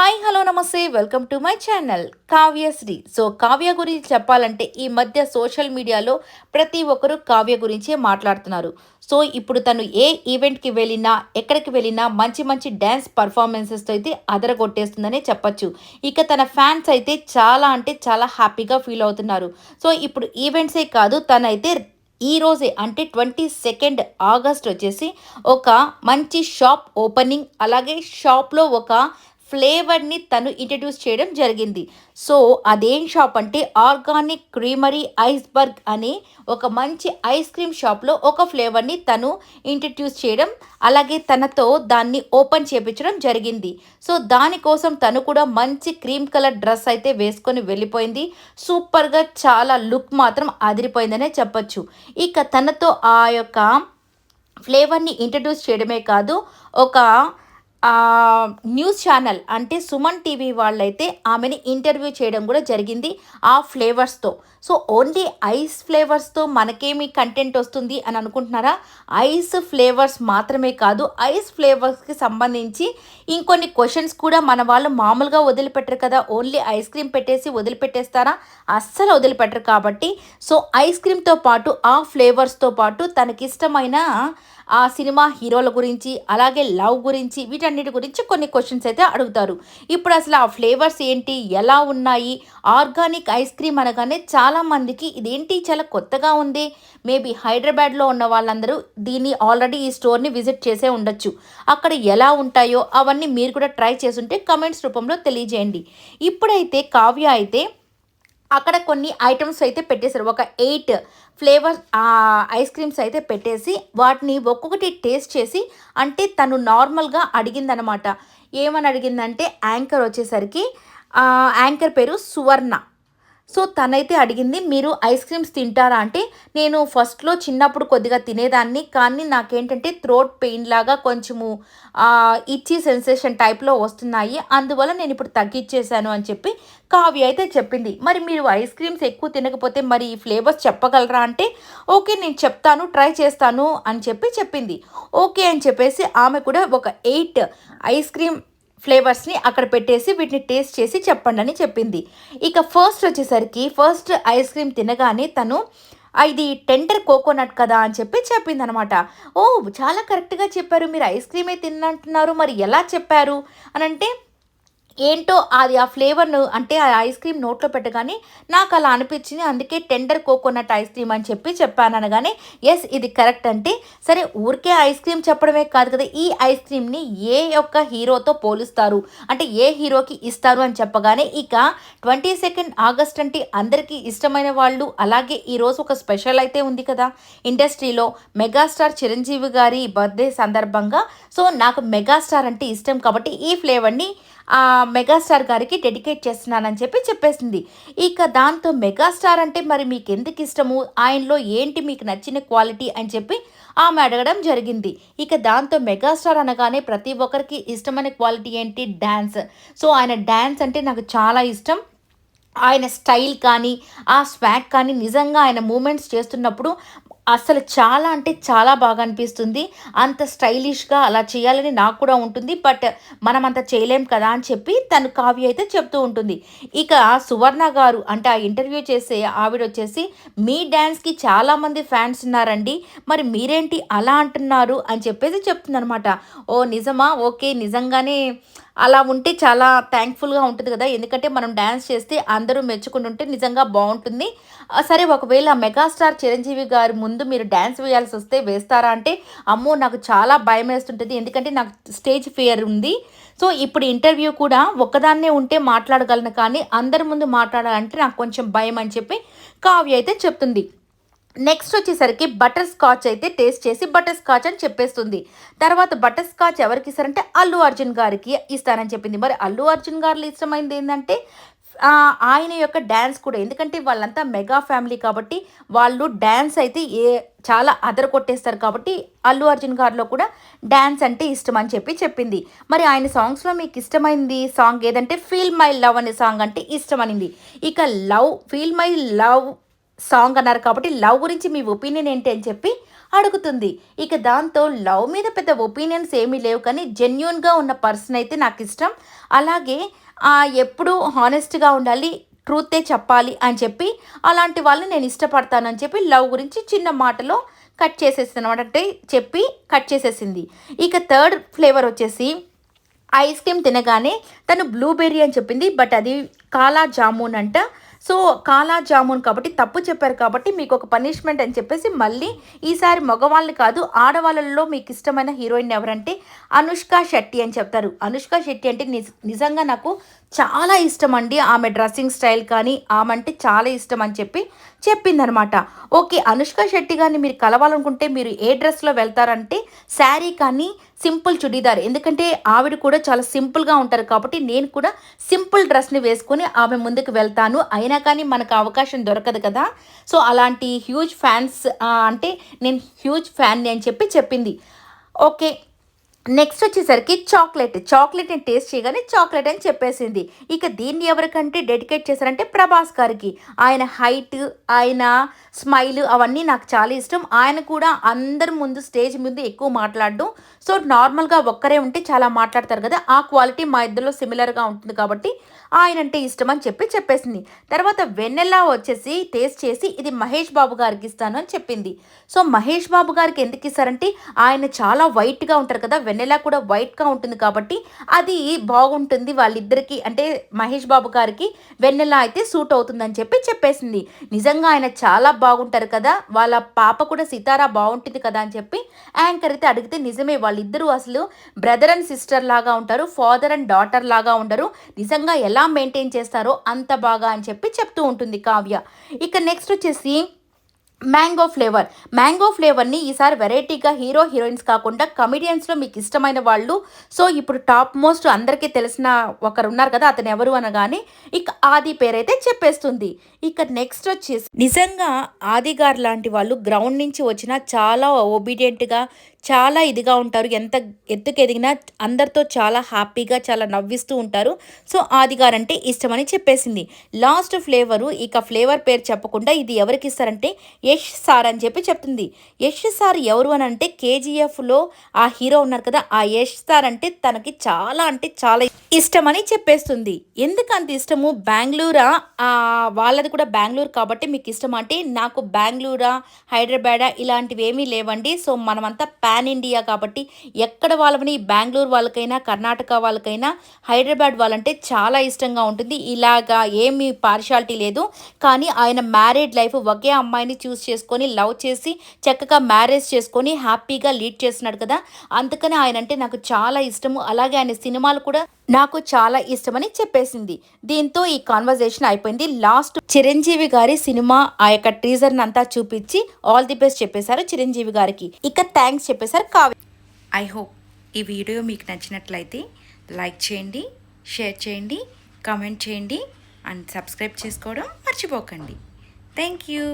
Hi hello నమస్తే. Welcome to my channel Kavyasri so Kavya గురించి చెప్పాలంటే ఈ మధ్య సోషల్ మీడియాలో ప్రతి ఒక్కరూ కావ్య గురించే మాట్లాడుతున్నారు. సో ఇప్పుడు తను ఏ ఈవెంట్కి వెళ్ళినా ఎక్కడికి వెళ్ళినా మంచి మంచి డ్యాన్స్ పర్ఫార్మెన్సెస్తో అయితే అదరగొట్టేస్తుందనే చెప్పొచ్చు. ఇక తన ఫ్యాన్స్ అయితే చాలా అంటే చాలా హ్యాపీగా ఫీల్ అవుతున్నారు. సో ఇప్పుడు ఈవెంట్సే కాదు తనైతే ఈ రోజే అంటే ట్వంటీ సెకండ్ ఆగస్ట్ వచ్చేసి ఒక మంచి షాప్ ఓపెనింగ్ అలాగే షాప్లో ఒక ఫ్లేవర్ని తను ఇంట్రడ్యూస్ చేయడం జరిగింది. సో అదేం షాప్ అంటే ఆర్గానిక్ క్రీమరీ ఐస్బర్గ్ అని ఒక మంచి ఐస్ క్రీమ్ షాప్లో ఒక ఫ్లేవర్ని తను ఇంట్రడ్యూస్ చేయడం అలాగే తనతో దాన్ని ఓపెన్ చేపించడం జరిగింది. సో దానికోసం తను కూడా మంచి క్రీమ్ కలర్ డ్రెస్ అయితే వేసుకొని వెళ్ళిపోయింది. సూపర్గా చాలా లుక్ మాత్రం అదిరిపోయిందనే చెప్పొచ్చు. ఇక తనతో ఆ యొక్క ఫ్లేవర్ని ఇంట్రడ్యూస్ చేయడమే కాదు ఒక న్యూస్ ఛానల్ అంటే సుమన్ టీవీ వాళ్ళైతే ఆమెని ఇంటర్వ్యూ చేయడం కూడా జరిగింది ఆ ఫ్లేవర్స్తో. సో ఓన్లీ ఐస్ ఫ్లేవర్స్తో మనకేమి కంటెంట్ వస్తుంది అని అనుకుంటున్నారా? ఐస్ ఫ్లేవర్స్ మాత్రమే కాదు ఐస్ ఫ్లేవర్స్కి సంబంధించి ఇంకొన్ని క్వశ్చన్స్ కూడా మన వాళ్ళు మామూలుగా వదిలిపెట్టరు కదా. ఓన్లీ ఐస్ క్రీమ్ పెట్టేసి వదిలిపెట్టేస్తారా? అస్సలు వదిలిపెట్టరు కాబట్టి. సో ఐస్ క్రీమ్తో పాటు ఆ ఫ్లేవర్స్తో పాటు తనకిష్టమైన ఆ సినిమా హీరోల గురించి అలాగే లవ్ గురించి వీటన్నిటి గురించి కొన్ని క్వశ్చన్స్ అయితే అడుగుతారు. ఇప్పుడు అసలు ఆ ఫ్లేవర్స్ ఏంటి? ఎలా ఉన్నాయి? ఆర్గానిక్ ఐస్ క్రీమ్ అనగానే చాలామందికి ఇదేంటి? చాలా కొత్తగా ఉంది. మేబీ హైదరాబాద్లో ఉన్న వాళ్ళందరూ దీన్ని ఆల్రెడీ ఈ స్టోర్ని విజిట్ చేసే ఉండొచ్చు. అక్కడ ఎలా ఉంటాయో అవన్నీ మీరు కూడా ట్రై చేసుంటే కమెంట్స్ రూపంలో తెలియజేయండి. ఇప్పుడైతే కావ్య అయితే అక్కడ కొన్ని ఐటమ్స్ అయితే పెట్టేశారు. ఒక ఎయిట్ ఫ్లేవర్ ఐస్ క్రీమ్స్ అయితే పెట్టేసి వాటిని ఒక్కొక్కటి టేస్ట్ చేసి అంటే తను నార్మల్గా అడిగిందనమాట ఏమని అడిగిందంటే యాంకర్ వచ్చేసరికి యాంకర్ పేరు సువర్ణ. సో తనైతే అడిగింది మీరు ఐస్ క్రీమ్స్ తింటారా? అంటే నేను ఫస్ట్లో చిన్నప్పుడు కొద్దిగా తినేదాన్ని కానీ నాకేంటంటే థ్రోట్ పెయిన్ లాగా కొంచెము ఇచ్చి సెన్సేషన్ టైప్లో వస్తున్నాయి అందువల్ల నేను ఇప్పుడు తగ్గించేశాను అని చెప్పి కావ్య అయితే చెప్పింది. మరి మీరు ఐస్ క్రీమ్స్ ఎక్కువ తినకపోతే మరి ఈ ఫ్లేవర్స్ చెప్పగలరా? అంటే ఓకే నేను చెప్తాను ట్రై చేస్తాను అని చెప్పి చెప్పింది. ఓకే అని చెప్పేసి ఆమె కూడా ఒక ఎయిట్ ఐస్ క్రీమ్ ఫ్లేవర్స్ని అక్కడ పెట్టేసి వీటిని టేస్ట్ చేసి చెప్పండి అని చెప్పింది. ఇక ఫస్ట్ వచ్చేసరికి ఫస్ట్ ఐస్ క్రీమ్ తినగానే తను ఇది టెండర్ కోకోనట్ కదా అని చెప్పి చెప్పింది అనమాట ఓ చాలా కరెక్ట్గా చెప్పారు. మీరు ఐస్ క్రీమే తిన్నంటున్నారు. మరి ఎలా చెప్పారు? అని అంటే ఏంటో అది ఆ ఫ్లేవర్ను అంటే ఆ ఐస్ క్రీమ్ నోట్లో పెట్టగానే నాకు అలా అనిపించింది. అందుకే టెండర్ కోకోనట్ ఐస్ క్రీమ్ అని చెప్పి చెప్పాను అనగానే ఎస్ ఇది కరెక్ట్ అంటే సరే ఊరికే ఐస్ క్రీమ్ చెప్పడమే కాదు కదా ఈ ఐస్ క్రీమ్ని ఏ యొక్క హీరోతో పోలుస్తారు? అంటే ఏ హీరోకి ఇస్తారు? అని చెప్పగానే ఇక ట్వంటీ సెకండ్ ఆగస్ట్ అంటే అందరికీ ఇష్టమైన వాళ్ళు అలాగే ఈరోజు ఒక స్పెషల్ అయితే ఉంది కదా. ఇండస్ట్రీలో మెగాస్టార్ చిరంజీవి గారి బర్త్డే సందర్భంగా సో నాకు మెగాస్టార్ అంటే ఇష్టం కాబట్టి ఈ ఫ్లేవర్ని మెగాస్టార్ గారికి డెడికేట్ చేస్తున్నానని చెప్పి చెప్పేసింది. ఇక దాంతో మెగాస్టార్ అంటే మరి మీకు ఎందుకు ఇష్టము? ఆయనలో ఏంటి మీకు నచ్చిన క్వాలిటీ అని చెప్పి ఆమె అడగడం జరిగింది. ఇక దాంతో మెగాస్టార్ అనగానే ప్రతి ఒక్కరికి ఇష్టమైన క్వాలిటీ ఏంటి? డ్యాన్స్ సో ఆయన డ్యాన్స్ అంటే నాకు చాలా ఇష్టం. ఆయన స్టైల్ కానీ ఆ స్వాగ్ కానీ నిజంగా ఆయన మూమెంట్స్ చేస్తున్నప్పుడు అసలు చాలా అంటే చాలా బాగా అనిపిస్తుంది. అంత స్టైలిష్గా అలా చేయాలని నాకు కూడా ఉంటుంది. బట్ మనం అంత చేయలేం కదా అని చెప్పి తను కావ్య అయితే చెప్తూ ఉంటుంది. ఇక సువర్ణ గారు అంటే ఆ ఇంటర్వ్యూ చేసే ఆవిడ వచ్చేసి మీ డ్యాన్స్కి చాలామంది ఫ్యాన్స్ ఉన్నారండి. మరి మీరేంటి అలా అంటున్నారు? అని చెప్పేసి చెప్తుందనమాట ఓ నిజమా? ఓకే నిజంగానే అలా ఉంటే చాలా థ్యాంక్ఫుల్గా ఉంటుంది కదా. ఎందుకంటే మనం డ్యాన్స్ చేస్తే అందరూ మెచ్చుకుంటుంటే నిజంగా బాగుంటుంది. సరే ఒకవేళ మెగాస్టార్ చిరంజీవి గారి ముందు మీరు డ్యాన్స్ వేయాల్సి వస్తే వేస్తారా అంటే అమ్మో నాకు చాలా భయం వేస్తుంటుంది. ఎందుకంటే నాకు స్టేజ్ ఫియర్ ఉంది. సో ఇప్పుడు ఇంటర్వ్యూ కూడా ఒక్కదాన్నే ఉంటే మాట్లాడగలను కానీ అందరి ముందు మాట్లాడాలంటే నాకు కొంచెం భయం అని చెప్పి కావ్య అయితే చెప్తుంది. నెక్స్ట్ వచ్చేసరికి బటర్ స్కాచ్ అయితే టేస్ట్ చేసి బటర్ స్కాచ్ అని చెప్పేస్తుంది. తర్వాత బటర్ స్కాచ్ ఎవరికి ఇస్తారంటే అల్లు అర్జున్ గారికి ఇస్తానని చెప్పింది. మరి అల్లు అర్జున్ గారు ఇష్టమైంది ఏంటంటే ఆయన యొక్క డ్యాన్స్ కూడా. ఎందుకంటే వాళ్ళంతా మెగా ఫ్యామిలీ కాబట్టి వాళ్ళు డ్యాన్స్ అయితే ఏ చాలా అదర కొట్టేస్తారు కాబట్టి అల్లు అర్జున్ గారిలో కూడా డ్యాన్స్ అంటే ఇష్టం అని చెప్పి చెప్పింది. మరి ఆయన సాంగ్స్లో మీకు ఇష్టమైంది సాంగ్ ఏదంటే ఫీల్ మై లవ్ అనే సాంగ్ అంటే ఇష్టం అనింది ఇక love feel my love song అన్నారు కాబట్టి లవ్ గురించి మీ ఒపీనియన్ ఏంటి అని చెప్పి అడుగుతుంది. ఇక దాంతో లవ్ మీద పెద్ద ఒపీనియన్స్ ఏమీ లేవు కానీ జెన్యున్గా ఉన్న పర్సన్ అయితే నాకు ఇష్టం. అలాగే ఎప్పుడూ హానెస్ట్గా ఉండాలి ట్రూతే చెప్పాలి అని చెప్పి అలాంటి వాళ్ళని నేను ఇష్టపడతానని చెప్పి లవ్ గురించి చిన్న మాటలో కట్ చేసేసింది అనమాట అంటే చెప్పి కట్ చేసేసింది. ఇక థర్డ్ ఫ్లేవర్ వచ్చేసి ఐస్ క్రీమ్ తినగానే తను బ్లూబెర్రీ అని చెప్పింది. బట్ అది కాలా జామున్ అంట. సో కాలా జామున్ కాబట్టి తప్పు చెప్పారు కాబట్టి మీకు ఒక పనిష్మెంట్ అని చెప్పేసి మళ్ళీ ఈసారి మగవాళ్ళని కాదు ఆడవాళ్ళలో మీకు ఇష్టమైన హీరోయిన్ ఎవరంటే అనుష్క శెట్టి అని చెప్తారు. అనుష్క శెట్టి అంటే నిజంగా నాకు చాలా ఇష్టం అండి. ఆమె డ్రెస్సింగ్ స్టైల్ కానీ ఆమె అంటే చాలా ఇష్టం అని చెప్పి చెప్పిందనమాట. ఓకే అనుష్క శెట్టి గారిని మీరు కలవాలనుకుంటే మీరు ఏ డ్రెస్లో వెళ్తారంటే శారీ కానీ సింపుల్ చుడీదార్. ఎందుకంటే ఆవిడ కూడా చాలా సింపుల్గా ఉంటారు కాబట్టి నేను కూడా సింపుల్ డ్రెస్ని వేసుకొని ఆమె ముందుకు వెళ్తాను. అయినా కానీ మనకు అవకాశం దొరకదు కదా. సో అలాంటి హ్యూజ్ ఫ్యాన్స్ అంటే నేను హ్యూజ్ ఫ్యాన్ని అని చెప్పి చెప్పింది. ఓకే నెక్స్ట్ వచ్చేసరికి చాక్లెట్ చాక్లెట్ని టేస్ట్ చేయగానే చాక్లెట్ అని చెప్పేసింది. ఇక దీన్ని ఎవరికంటే డెడికేట్ చేశారంటే ప్రభాస్ గారికి. ఆయన హైట్ ఆయన స్మైల్ అవన్నీ నాకు చాలా ఇష్టం. ఆయన కూడా అందరి ముందు స్టేజ్ ముందు ఎక్కువ మాట్లాడడం. సో నార్మల్గా ఒక్కరే ఉంటే చాలా మాట్లాడతారు కదా. ఆ క్వాలిటీ మా ఇద్దరిలో సిమిలర్గా ఉంటుంది కాబట్టి ఆయన అంటే ఇష్టం అని చెప్పి చెప్పేసింది. తర్వాత వెన్నెలా వచ్చేసి టేస్ట్ చేసి ఇది మహేష్ బాబు గారికి ఇస్తాను అని చెప్పింది. సో మహేష్ బాబు గారికి ఎందుకు ఇస్తారంటే ఆయన చాలా వైట్గా ఉంటారు కదా వెన్నెలా కూడా వైట్గా ఉంటుంది కాబట్టి అది బాగుంటుంది వాళ్ళిద్దరికి అంటే మహేష్ బాబు గారికి వెన్నెల అయితే సూట్ అవుతుందని చెప్పి చెప్పేసింది. నిజంగా ఆయన చాలా బాగుంటారు కదా వాళ్ళ పాప కూడా సితారా బాగుంటుంది కదా అని చెప్పి యాంకర్ అయితే అడిగితే నిజమే వాళ్ళిద్దరూ అసలు బ్రదర్ అండ్ సిస్టర్ లాగా ఉంటారు ఫాదర్ అండ్ డాటర్ లాగా ఉండరు నిజంగా ఎలా మెయింటైన్ చేస్తారో అంత బాగా అని చెప్పి చెప్తూ ఉంటుంది కావ్య. ఇక నెక్స్ట్ వచ్చేసి మ్యాంగో ఫ్లేవర్. మ్యాంగో ఫ్లేవర్ని ఈసారి వెరైటీగా హీరో హీరోయిన్స్ కాకుండా కమిడియన్స్లో మీకు ఇష్టమైన వాళ్ళు. సో ఇప్పుడు టాప్ మోస్ట్ అందరికీ తెలిసిన ఒకరు ఉన్నారు కదా అతను ఎవరు అనగానే ఇక ఆది పేరైతే చెప్పేస్తుంది. ఇక నెక్స్ట్ వచ్చేసి నిజంగా ఆది గారు లాంటి వాళ్ళు గ్రౌండ్ నుంచి వచ్చిన చాలా ఒబీడియంట్గా చాలా ఇదిగా ఉంటారు. ఎంత ఎత్తుకు ఎదిగినా అందరితో చాలా హ్యాపీగా చాలా నవ్విస్తూ ఉంటారు. సో ఆదిగారంటే అంటే ఇష్టమని చెప్పేసింది. లాస్ట్ ఫ్లేవరు ఇక ఫ్లేవర్ పేరు చెప్పకుండా ఇది ఎవరికి ఇస్తారంటే యష్ సార్ అని చెప్పి చెప్తుంది. యష్ సార్ ఎవరు అని అంటే కేజీఎఫ్లో ఆ హీరో ఉన్నారు కదా ఆ యష్ సార్ అంటే తనకి చాలా అంటే చాలా ఇష్టమని చెప్పేస్తుంది. ఎందుకు అంత ఇష్టము? బెంగళూరా? ఆ, వాళ్ళది కూడా బెంగళూరు కాబట్టి మీకు ఇష్టం అంటే నాకు బెంగళూరా హైదరాబాద్ ఇలాంటివి ఏమీ లేవండి. సో మనమంతా పాన్ ఇండియా కాబట్టి ఎక్కడ వాళ్ళని బెంగళూరు వాళ్ళకైనా కర్ణాటక వాళ్ళకైనా హైదరాబాద్ వాళ్ళంటే చాలా ఇష్టంగా ఉంటుంది. ఇలాగా ఏమీ పార్షాలిటీ లేదు. కానీ ఆయన మ్యారేడ్ లైఫ్ ఒకే అమ్మాయిని చూస్ చేసుకొని లవ్ చేసి చక్కగా మ్యారేజ్ చేసుకొని హ్యాపీగా లీడ్ చేస్తున్నాడు కదా. అందుకని ఆయన అంటే నాకు చాలా ఇష్టము. అలాగే ఆయన సినిమాలు కూడా నాకు చాలా ఇష్టమని చెప్పేసింది. దీంతో ఈ కాన్వర్జేషన్ అయిపోయింది. లాస్ట్ చిరంజీవి గారి సినిమా ఆ యొక్క టీజర్ అంతా చూపించి ఆల్ ది బెస్ట్ చెప్పేశారు చిరంజీవి గారికి. ఇక థ్యాంక్స్ చెప్పేశారు కావ్య. ఐ హోప్ ఈ వీడియో మీకు నచ్చినట్లయితే లైక్ చేయండి షేర్ చేయండి కామెంట్ చేయండి అండ్ సబ్స్క్రైబ్ చేసుకోవడం మర్చిపోకండి. Thank you